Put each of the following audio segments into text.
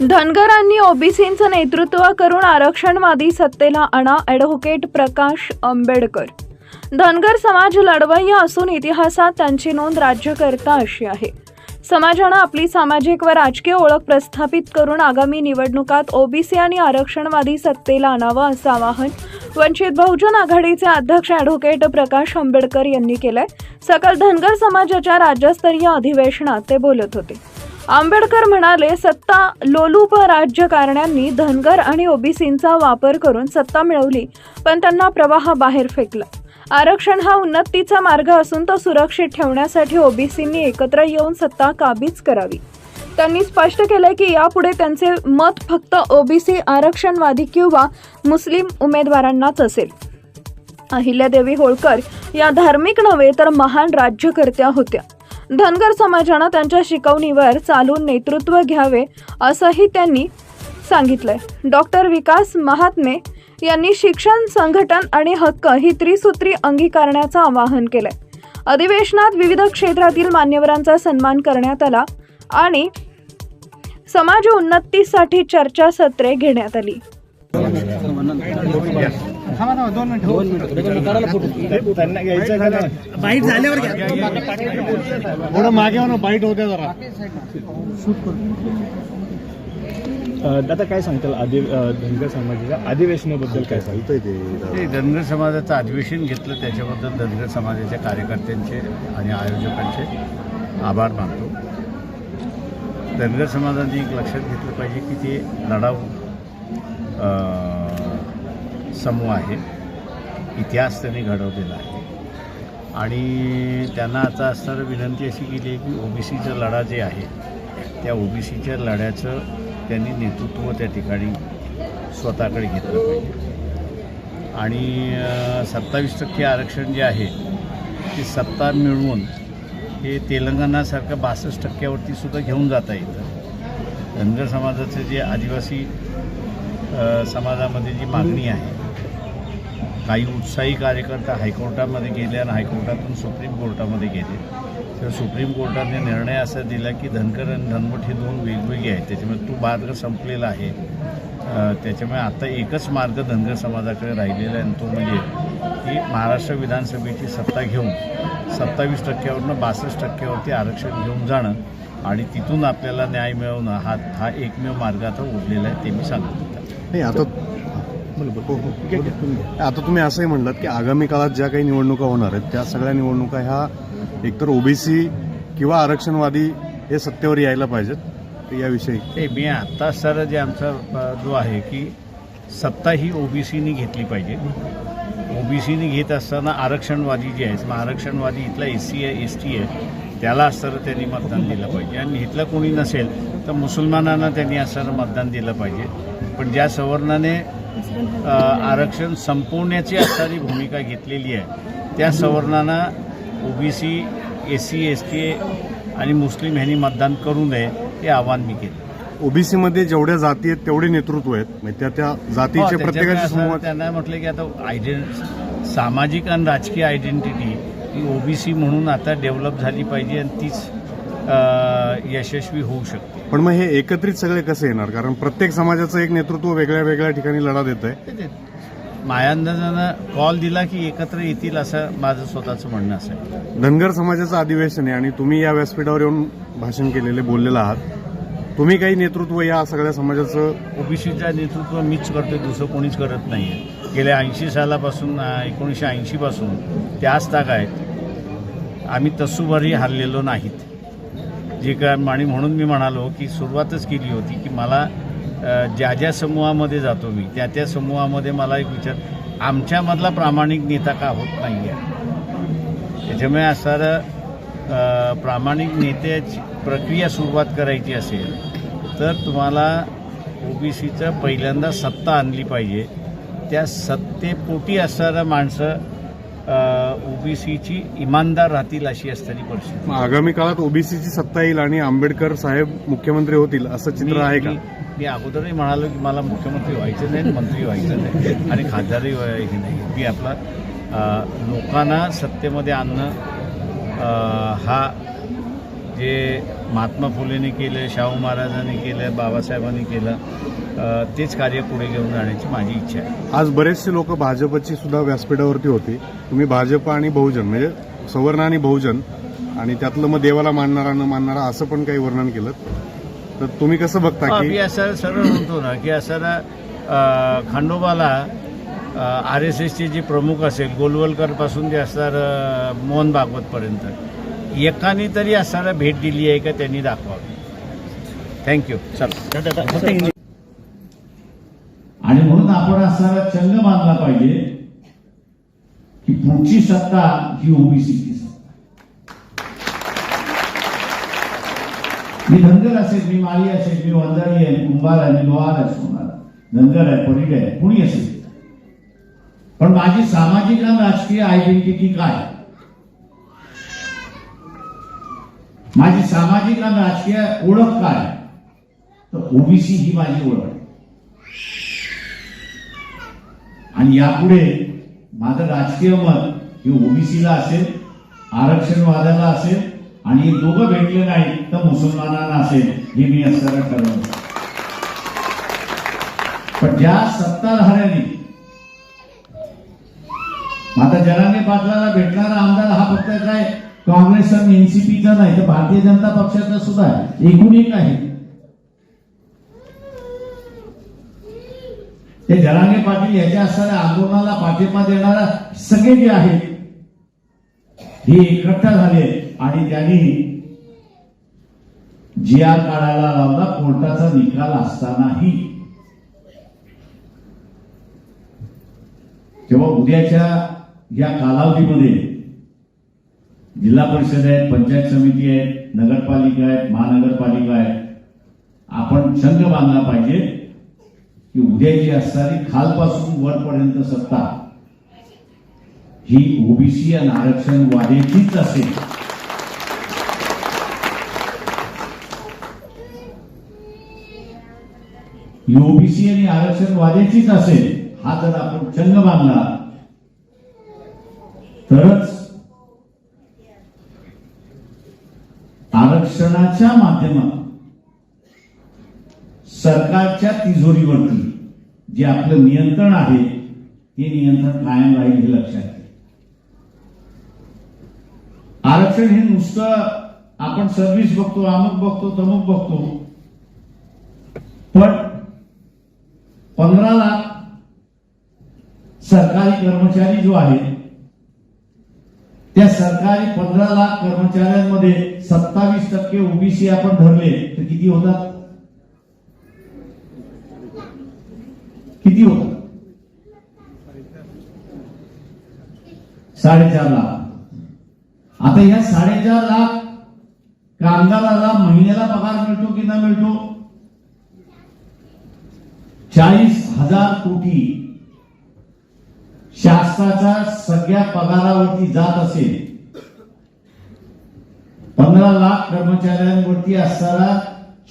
धनगरांनी ओबीसींचं नेतृत्व करून आरक्षणवादी सत्तेला आणा ॲडव्होकेट प्रकाश आंबेडकर. धनगर समाज लढवय्य असून इतिहासात त्यांची नोंद राज्यकर्ता अशी आहे. समाजानं आपली सामाजिक व राजकीय ओळख प्रस्थापित करून आगामी निवडणुकात ओबीसी आणि आरक्षणवादी सत्तेला आणावं असं आवाहन वंचित बहुजन आघाडीचे अध्यक्ष ॲडव्होकेट प्रकाश आंबेडकर यांनी केलंय. सकल धनगर समाजाच्या राज्यस्तरीय अधिवेशनात ते बोलत होते. आंबेडकर म्हणाले सत्ता लोलूप राज्यकारण्यांनी धनगर आणि ओबीसींचा वापर करून सत्ता मिळवली पण त्यांना प्रवाहाबाहेर फेकलं. आरक्षण हा उन्नतीचा मार्ग असून तो सुरक्षित ठेवण्यासाठी ओबीसींनी एकत्र येऊन सत्ता काबीज करावी. त्यांनी स्पष्ट केलंय की यापुढे त्यांचे मत फक्त ओबीसी आरक्षणवादी किंवा मुस्लिम उमेदवारांनाच असेल. अहिल्यादेवी होळकर या धार्मिक नव्हे तर महान राज्यकर्त्या होत्या. धनगर समाजानं त्यांच्या शिकवणीवर चालून नेतृत्व घ्यावे असंही त्यांनी सांगितलंय. डॉक्टर विकास महात्मे यांनी शिक्षण संघटन आणि हक्क ही त्रिसूत्री अंगीकारण्याचं आवाहन केलंय. अधिवेशनात विविध क्षेत्रातील मान्यवरांचा सन्मान करण्यात आला आणि समाज उन्नतीसाठी चर्चासत्रे घेण्यात आली. थांबा ना दोन मिनिट. दोन मिनिट. त्यांना घ्यायचं का नाही? बाईट झाल्यावर घ्या. थोडं मागे ना बाईट होत्या जरा. दादा काय सांगताल? आदि धनगर समाजाच्या अधिवेशनाबद्दल काय सांगताय ते धनगर समाजाचं अधिवेशन घेतलं त्याच्याबद्दल धनगर समाजाच्या कार्यकर्त्यांचे आणि आयोजकांचे आभार मानतो. धनगर समाजाने एक लक्षात घेतलं पाहिजे की ते लढाऊ समूह आहे. इतिहास त्यांनी घडवलेला आहे. आणि त्यांना आता असणारं विनंती अशी केली आहे की ओबीसीचा लढा जे आहे त्या ओबीसीच्या लढ्याचं त्यांनी नेतृत्व त्या ठिकाणी स्वतःकडे घेतलं पाहिजे. आणि सत्तावीस टक्के आरक्षण जे आहे ते सत्ता मिळवून हे तेलंगणासारखं बासष्ट टक्क्यावरती सुद्धा घेऊन जाता येतं. धनगर समाजाचं जे आदिवासी समाजामध्ये जी मागणी आहे काही उत्साही कार्यकर्ता हायकोर्टामध्ये गेले आणि हायकोर्टातून सुप्रीम कोर्टामध्ये गेले. तर सुप्रीम कोर्टाने निर्णय असा दिला की धनकर आणि धनवट हे दोन वेगवेगळे आहेत. त्याच्यामुळे तो मार्ग संपलेला आहे. त्याच्यामुळे आता एकच मार्ग धनगर समाजाकडे राहिलेला आहे आणि तो म्हणजे की महाराष्ट्र विधानसभेची सत्ता घेऊन सत्तावीस टक्क्यावरनं बासष्ट टक्क्यावरती आरक्षण घेऊन जाणं आणि तिथून आपल्याला न्याय मिळवणं हा हा एकमेव मार्ग आता उरलेला आहे ते मी सांगतो. नाही आता हो, हो. आता तुम्ही असंही म्हणलात की आगामी काळात ज्या काही निवडणुका होणार आहेत त्या सगळ्या निवडणुका ह्या एकतर ओबीसी किंवा आरक्षणवादी हे सत्तेवर यायला पाहिजेत याविषयी. ते मी आत्ता सर जे आमचा जो आहे की सत्ता ही ओबीसीनी घेतली पाहिजे. ओबीसीनी घेत असताना आरक्षणवादी जे आहेत मग आरक्षणवादी इथला एस सी आहे एस टी आहे त्याला असताना त्यांनी मतदान दिलं पाहिजे. आणि इथलं कोणी नसेल तर मुसलमानांना त्यांनी असताना मतदान दिलं पाहिजे. पण ज्या सवर्णाने आरक्षण संपवण्याची असणारी भूमिका घेतलेली आहे त्या सवर्णांना OBC S C S T आणि मुस्लिम ह्यांनी मतदान करू नये हे आव्हान मी केलं. ओबीसी मध्ये जेवढ्या जाती आहेत तेवढे नेतृत्व आहेत. म्हणजे त्या त्या हो, जातीचे त्याच्यामुळे प्रत्येकाचे त्यांना म्हटलं की आता आयडेंट सामाजिक आणि राजकीय आयडेंटिटी ही ओबीसी म्हणून आता डेव्हलप झाली पाहिजे आणि तीच यशस्वी होऊ शकते. पण मग हे एकत्रित सगळे कसे येणार? कारण प्रत्येक समाजाचं एक नेतृत्व वेगळ्या वेगळ्या ठिकाणी लढा देत आहे. मायांदनानं कॉल दिला की एकत्र येतील असं माझं स्वतःचं म्हणणं असेल धनगर समाजाचं अधिवेशन आहे आणि तुम्ही या व्यासपीठावर येऊन भाषण केलेले बोललेलं आहात. तुम्ही काही नेतृत्व या सगळ्या समाजाचं ओबीसीचं नेतृत्व मीच करतोय दुसरं कोणीच करत नाही गेल्या ऐंशी सालापासून एकोणीसशे ऐंशीपासून त्याच तागायत आम्ही तसूभरही हरलेलो नाहीत. जे काय आणि म्हणून मी म्हणालो की सुरुवातच केली होती की मला ज्या ज्या समूहामध्ये जातो मी त्या त्या समूहामध्ये मला एक विचार आमच्यामधला प्रामाणिक नेता का होत नाही आहे त्याच्यामुळे असणारं प्रामाणिक नेत्याची प्रक्रिया सुरुवात करायची असेल तर तुम्हाला ओबीसीचं पहिल्यांदा सत्ता आणली पाहिजे. त्या सत्तेपोटी असणारं माणसं ओबीसीची इमानदार राहतील अशी असणारी परिस्थिती. मग आगामी काळात ओबीसीची सत्ता येईल आणि आंबेडकर साहेब मुख्यमंत्री होतील असं चित्र आहे का? मी- अगोदरही म्हणालो की मला मुख्यमंत्री व्हायचं नाही मंत्री व्हायचं नाही आणि खासदारही व्हायचं नाही. मी आपला लोकांना सत्तेमध्ये आणणं हा जे महात्मा फुलेने केलं शाहू महाराजांनी केलं बाबासाहेबांनी केलं तेच कार्य पुढे घेऊन जाण्याची माझी इच्छा आहे. आज बरेचसे लोक भाजपची सुद्धा व्यासपीठावरती होती. तुम्ही भाजप आणि बहुजन म्हणजे सवर्ण आणि बहुजन आणि त्यातलं मग देवाला मानणारा न मानणारा असं पण काही वर्णन केलं. तर तुम्ही कसं बघता मी की असं सरळ म्हणतो ना की असं खंडोबाला आर एस एसचे जे प्रमुख असेल गोलवलकरपासून जे असणार अ, मोहन भागवतपर्यंत एकाने तरी असणारा भेट दिली आहे का त्यांनी दाखवावी. थँक्यू चला. आणि म्हणून आपण असा चंग मानला पाहिजे की पुढची सत्ता ही ओबीसीची सत्ता. मी धनगर असेल मी माळी असेल मी वंजारी आहे कुंभार आहे मी लोहार आहे सोनार धनगर आहे परीड आहे कुणी असेल? पण माझी सामाजिक आणि राजकीय आयडेंटिटी काय? माझी सामाजिक आणि राजकीय ओळख काय? तर ओबीसी ही माझी ओळख आहे आणि यापुढे माझं राजकीय मत हे ओबीसीला असेल आरक्षणवादाला असेल आणि हे दोघं भेटले नाही तर मुसलमानांना असेल हे मी असताना ठरवलं. पण ज्या सत्ताधाऱ्यांनी आता जनाने पाटलाला भेटणारा आमदार हा फक्त काय काँग्रेस आणि एनसीपीचा नाही तर भारतीय जनता पक्षाचा सुद्धा एकूण एक आहे. ते जरांगे पाटील याच्या असणाऱ्या आंदोलनाला पाठिंबा देणारा सगळे जे आहेत हे एकट्ठा झाले आणि त्यांनी जी आर काढायला लावला कोर्टाचा निकाल असतानाही. तेव्हा उद्याच्या या कालावधीमध्ये जिल्हा परिषद आहेत पंचायत समिती आहेत नगरपालिका आहेत महानगरपालिका आहेत आपण संघ बांधला पाहिजे. की उद्याची असणारी खालपासून वरपर्यंत सत्ता ही ओबीसी आणि आरक्षण वादेचीच असेल. ही ओबीसी आणि आरक्षण वादेचीच असेल हा जर आपण चंग बांधला तरच आरक्षणाच्या माध्यमातून सरकारच्या तिजोरीवरती जे आपलं नियंत्रण आहे हे नियंत्रण कायम राहील हे लक्षात घ्या आरक्षण हे नुसतं आपण सर्व्हिस बघतो अमुक बघतो तमुक बघतो. पण पंधरा लाख सरकारी कर्मचारी जो आहे त्या सरकारी पंधरा लाख कर्मचाऱ्यांमध्ये सत्तावीस टक्के ओबीसी आपण धरले तर किती होतात? किती होतात साडेचार लाख. आता या साडेचार लाख कामगाराला महिन्याला पगार मिळतो की न मिळतो? चाळीस हजार कोटी शासनाचा सगळ्या पगारावरती जात असेल पंधरा लाख कर्मचाऱ्यांवरती असणारा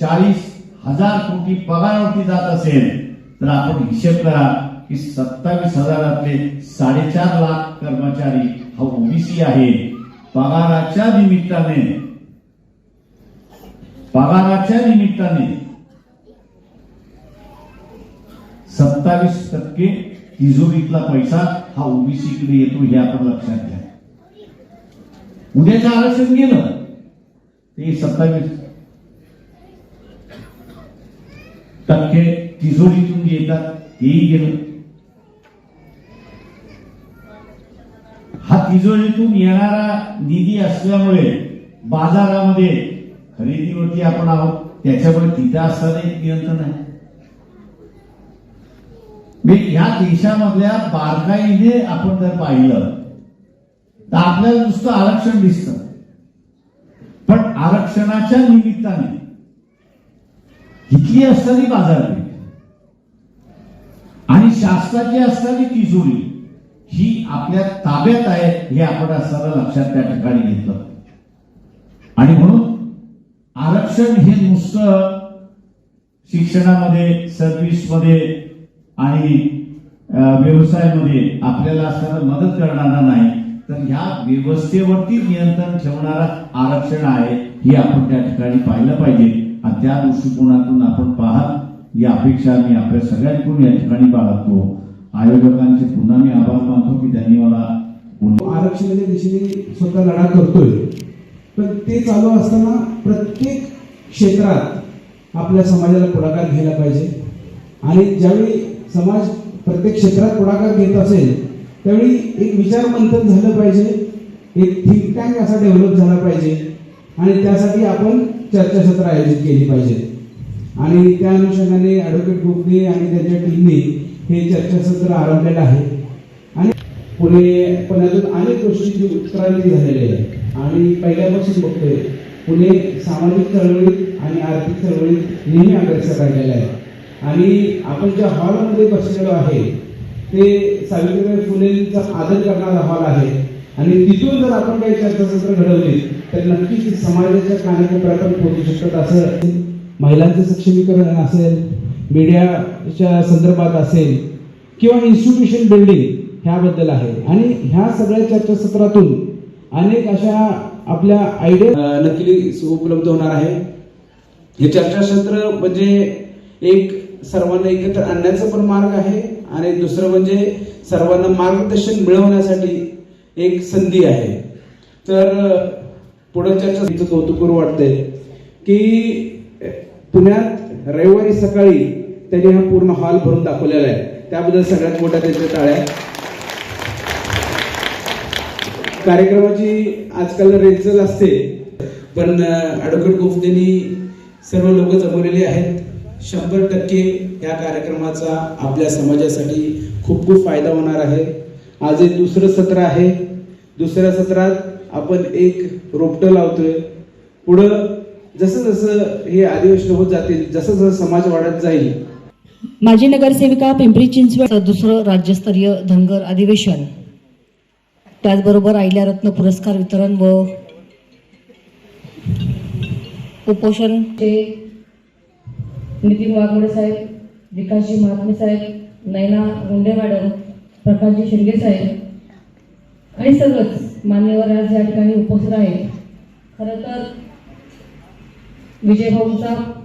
चाळीस हजार कोटी पगारावरती जात असेल तर आपण हिशेब करा की सत्तावीस हजारातले साडेचार लाख कर्मचारी हा ओबीसी आहे. पगाराच्या निमित्ताने पगाराच्या निमित्ताने सत्तावीस टक्के तिजोरीतला पैसा हा ओबीसीकडे येतो हे आपण लक्षात घ्या. उद्याचं आरक्षण गेलं ते सत्तावीस टक्के तिजोरीतून येतात तेही गेलं हा तिजोरीतून येणारा निधी असल्यामुळे बाजारामध्ये खरेदीवरती आपण आहोत त्याच्यामुळे तिथं असताना एक नियंत्रण आहे म्हणजे या देशामधल्या बारकाईने आपण जर पाहिलं तर आपल्याला नुसतं आरक्षण दिसतं पण आरक्षणाच्या निमित्ताने इथली असणारी बाजारपेठ आणि शासनाची असणारी तिजोरी ही आपल्या ताब्यात आहे हे आपण असताना लक्षात त्या ठिकाणी घेतलं. आणि म्हणून आरक्षण हे नुसतं शिक्षणामध्ये सर्व्हिसमध्ये आणि व्यवसायामध्ये आपल्याला असताना मदत करणारा नाही तर ह्या व्यवस्थेवरती नियंत्रण ठेवणारा आरक्षण आहे हे आपण त्या ठिकाणी पाहिलं पाहिजे. आणि त्या दृष्टिकोनातून आपण पाहत या अपेक्षा मी आपल्या सगळ्यांकडून या ठिकाणी बाळगतो. आयोजकांचे पुन्हा मी आभार मानतो की त्यांनी मला आरक्षणाच्या दिशेने स्वतः लढा करतोय. पण ते चालू असताना प्रत्येक क्षेत्रात आपल्या समाजाला पुढाकार घ्यायला पाहिजे. आणि ज्यावेळी समाज प्रत्येक क्षेत्रात पुढाकार घेत असेल त्यावेळी एक विचार मंथन झालं पाहिजे. एक थिंक टँक असा डेव्हलप झाला पाहिजे. आणि त्यासाठी आपण चर्चासत्र आयोजित केली पाहिजेत आणि त्या अनुषंगाने ॲडव्होकेट गोखले आणि त्यांच्या टीमने हे चर्चासत्र आरंभलेलं आहे. आणि पुणे पुण्यातून अनेक गोष्टींची उत्क्रांती झालेली आहे. आणि पहिल्यापासून बघतोय पुणे सामाजिक चळवळीत आणि आर्थिक चळवळीत नेहमी अग्रेसर राहिलेलं आहे. आणि आपण ज्या हॉलमध्ये बसलेलो आहे ते सावित्रीबाई फुलेंचा आदर करणारा हॉल आहे. आणि तिथून जर आपण काही चर्चासत्र घडवली तर नक्कीच समाजाच्या कानाकोपऱ्यात आपण पोहोचू शकतात असं महिलांचं सक्षमीकरण असेल मीडियाच्या संदर्भात असेल किंवा इन्स्टिट्यूशन बिल्डिंग ह्याबद्दल आहे. आणि ह्या सगळ्या चर्चासत्रातून अनेक अशा आपल्या आयडिया नक्की उपलब्ध होणार आहे. हे चर्चासत्र म्हणजे एक सर्वांना एकत्र आणण्याचा पण मार्ग आहे आणि दुसरं म्हणजे सर्वांना मार्गदर्शन मिळवण्यासाठी एक संधी आहे. तर पुढे चर्चा कौतुक वाटते की पुण्यात रविवारी सकाळी त्यांनी हा पूर्ण हॉल भरून दाखवलेला आहे. त्याबद्दल सगळ्यात मोठ्या त्यांच्या टाळ्या कार्यक्रमाची आजकाल रेंचल असते पण ॲडव्होकेट गुप्तेनी सर्व लोक जमवलेली आहेत. शंभर टक्के या कार्यक्रमाचा आपल्या समाजासाठी खूप खूप फायदा होणार आहे. आज एक दुसरं सत्र आहे. दुसऱ्या सत्रात आपण एक रोपटं लावतोय. पुढं जसं जसं हे अधिवेशन होत जातील जसं जसं समाज वाढत जाईल. माजी नगरसेविका पिंपरी चिंचवड दुसरं राज्यस्तरीय धनगर अधिवेशन. त्याचबरोबर आईल्या रत्न पुरस्कार वितरण व उपोषणचे नितीन वाघमोडे साहेब विकासजी महात्मे साहेब नैना गुंडे मॅडम प्रकाशजी शिंदे साहेब. आणि सगळंच मान्यवर आज या ठिकाणी उपस्थित आहेत. खरं तर विजयभाऊंचा